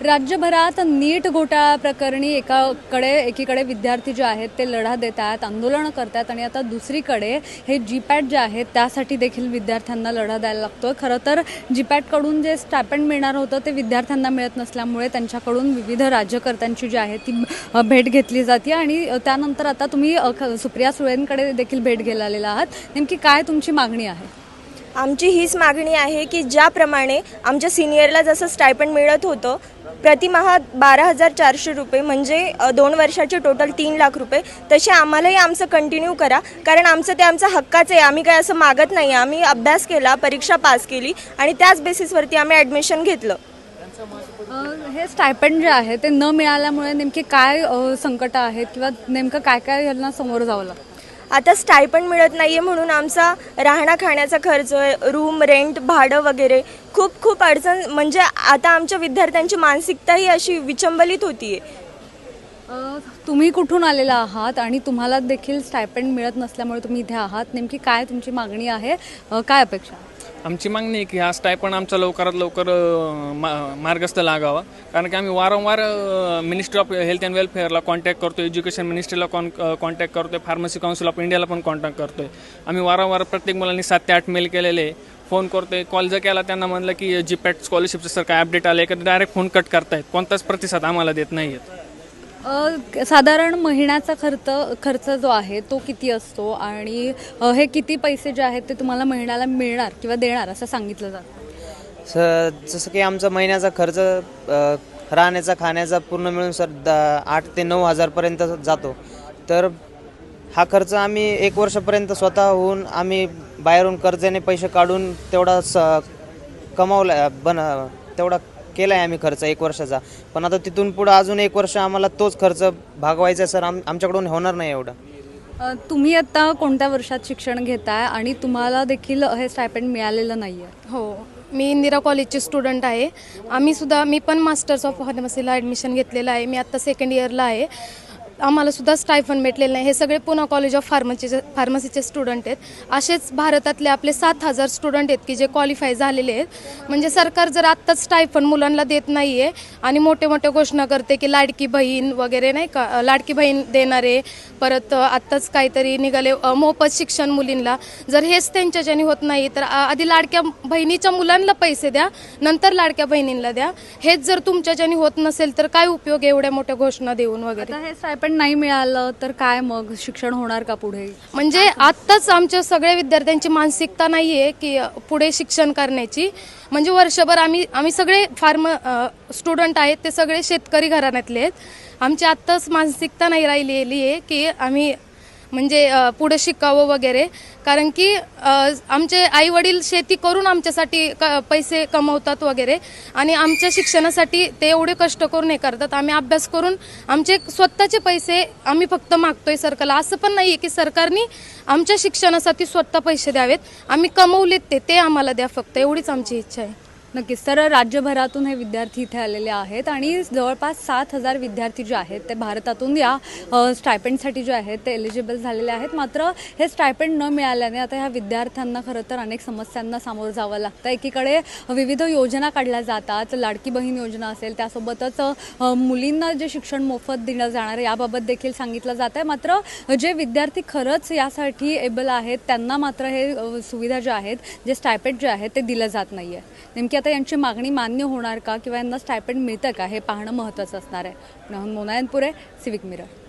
राज्यभरात नीट घोटाळा प्रकरणी एकाकडे एकीकडे विद्यार्थी जे आहेत ते लढा देत आहेत आंदोलनं करतात आणि आता दुसरीकडे हे जीपॅट जे आहेत त्यासाठी देखील विद्यार्थ्यांना लढा द्यायला लागतो खरं तर जीपॅटकडून जे स्टायपंड मिळणार होतं ते विद्यार्थ्यांना मिळत नसल्यामुळे त्यांच्याकडून विविध राज्यकर्त्यांची जी आहे ती भेट घेतली जाते आणि त्यानंतर आता तुम्ही ख- सुप्रिया सुळेंकडे देखील भेट गेलेला आहात. नेमकी काय तुमची मागणी आहे? आमची हीच मागणी आहे की ज्याप्रमाणे आमच्या सिनियरला जसं स्टायपंड मिळत होतं प्रतिमहा बारा हजार चारशे रुपये म्हणजे दोन वर्षाचे टोटल तीन लाख रुपये. तसे आम्हालाही आमचं कंटिन्यू करा. कारण आमचं ते आमचं हक्काचं आहे. आम्ही काय असं मागत नाही. आम्ही अभ्यास केला परीक्षा पास केली आणि त्याच बेसिसवरती आम्ही ॲडमिशन घेतलं. हे स्टायपंड जे आहे ते न मिळाल्यामुळे नेमके काय संकट आहेत किंवा नेमकं काय काय यांना समोर जावं लागतं? आता स्टायपंड मिळत नाही आहे म्हणून आमचा राहणा खाण्याचा खर्च रूम रेंट भाडं वगैरे खूप खूप अडचण. म्हणजे आता आमच्या विद्यार्थ्यांची मानसिकताही अशी विचंबलित होती आहे तुम्ही कुठून आलेला आहात आणि तुम्हाला देखील स्टायपंड मिळत नसल्यामुळे तुम्ही इथे आहात? नेमकी काय तुमची मागणी आहे? काय अपेक्षा? आमची मागणी आहे की हा स्टायपण आमचा लवकरात लवकर मा- मार्गस्थ लागावा. कारण की आम्ही वारंवार मिनिस्ट्री ऑफ हेल्थ अँड वेलफेअरला कॉन्टॅक्ट करतो एज्युकेशन मिनिस्ट्रीला कॉन कॉन्टॅक्ट करतोय फार्मसी काउन्सिल ऑफ इंडियाला पण कॉन्टॅक्ट करतोय. आम्ही वारंवार प्रत्येक मुलांनी सात ते आठ मेल केलेले फोन करतोय. कॉल जर केला त्यांना म्हणलं की जी पॅट स्कॉलरशिपचं सर काय अपडेट आलं आहे का डायरेक्ट फोन कट करतायत. कोणताच प्रतिसाद आम्हाला देत नाही आहेत अ, साधारण महिन्याचा खर्च खर्च जो आहे तो किती असतो? आणि अ, हे किती पैसे जे आहेत ते तुम्हाला महिन्याला मिळणार किंवा देणार असं सांगितलं जातं. स जसं की आमचा महिन्याचा खर्च अ, राहण्याचा खाण्याचा पूर्ण मिळून सर द आठ ते नऊ हजारपर्यंत जातो. तर हा खर्च आम्ही एक वर्षापर्यंत स्वतःहून आम्ही बाहेरून कर्जाने पैसे काढून तेवढा स कमावला बन तेवढा केला आहे आम्ही खर्च एक वर्षाचा. पण आता तिथून पुढं अजून एक वर्ष आम्हाला तोच खर्च भागवायचा आहे सर. आम आमच्याकडून होणार नाही एवढं. अ, तुम्ही आता कोणत्या वर्षात शिक्षण घेताय आणि तुम्हाला देखील हे स्टायपंड मिळालेलं नाही आहे हो मी इंदिरा कॉलेजची स्टुडंट आहे. आम्ही सुद्धा मी पण मास्टर्स ऑफ फार्मसीला ॲडमिशन घेतलेलं आहे. मी आत्ता सेकंड इयरला आहे. आम्हाला सुद्धा स्टायफन भेटलेलं नाही. हे सगळे पुणे कॉलेज ऑफ फार्मसीचे फार्मसीचे स्टुडंट आहेत. असेच भारतातले आपले सात हजार स्टुडंट आहेत की जे क्वालिफाय झालेले आहेत. म्हणजे सरकार जर आत्ताच स्टायफन मुलांना देत नाही आहे आणि मोठे मोठे घोषणा करते की लाडकी बहीण वगैरे नाही का लाडकी बहीण देणारे परत आत्ताच काहीतरी निघाले मोफत शिक्षण मुलींना जर हेच त्यांच्याच्याने होत नाही तर आधी लाडक्या बहिणीच्या मुलांना पैसे द्या नंतर लाडक्या बहिणींना द्या. हेच जर तुमच्याच्याने होत नसेल तर काय उपयोग एवढ्या मोठ्या घोषणा देऊन वगैरे? हे स्टायपंड नाही मिळालं तर काय मग? शिक्षण होणार का पुढे? म्हणजे आत्ताच आमच्या सगळ्या विद्यार्थ्यांची मानसिकता नाही आहे की पुढे शिक्षण करण्याची. म्हणजे वर्षभर आम्ही आम्ही सगळे फार्म स्टुडंट आहेत ते सगळे शेतकरी घराण्यातले आहेत. आमची आत्ताच मानसिकता नाही राहिलेली आहे की आम्ही म्हणजे पुढे शिकावं वगैरे. कारण की आमचे आई वडील शेती करून आमच्यासाठी क पैसे कमवतात वगैरे. आणि आमच्या शिक्षणासाठी ते एवढे कष्ट करून हे करतात. आम्ही अभ्यास करून आमचे स्वतःचे पैसे आम्ही फक्त मागतोय सरकारला. असं पण नाही आहे की सरकारने आमच्या शिक्षणासाठी स्वतः पैसे द्यावेत. आम्ही कमवलेत ते ते आम्हाला द्या फक्त. एवढीच आमची इच्छा आहे. नक्कीच. तर राज्यभरातून हे विद्यार्थी इथे आलेले आहेत आणि जवळपास सात हजार विद्यार्थी जे आहेत ते भारतातून या स्टायपेंडसाठी जे आहेत ते एलिजिबल झालेले आहेत. मात्र हे स्टायपेंड न मिळाल्याने आता ह्या विद्यार्थ्यांना खरं तर अनेक समस्यांना सामोरं जावं लागतं. एकीकडे विविध योजना काढल्या जातात. लाडकी बहीण योजना असेल त्यासोबतच मुलींना जे शिक्षण मोफत दिलं जाणार आहे याबाबत देखील सांगितलं जात आहे मात्र जे विद्यार्थी खरंच यासाठी एबल आहेत त्यांना मात्र हे सुविधा ज्या आहेत जे स्टायपेंड जे आहेत ते दिलं जात नाही आहे नेमकी आता यांची मागणी मान्य होणार का? किंवा यांना स्टायपेंड मिळतं का? हे पाहणं महत्त्वाचं असणार आहे. मोनायनपुरे सिविक मिरर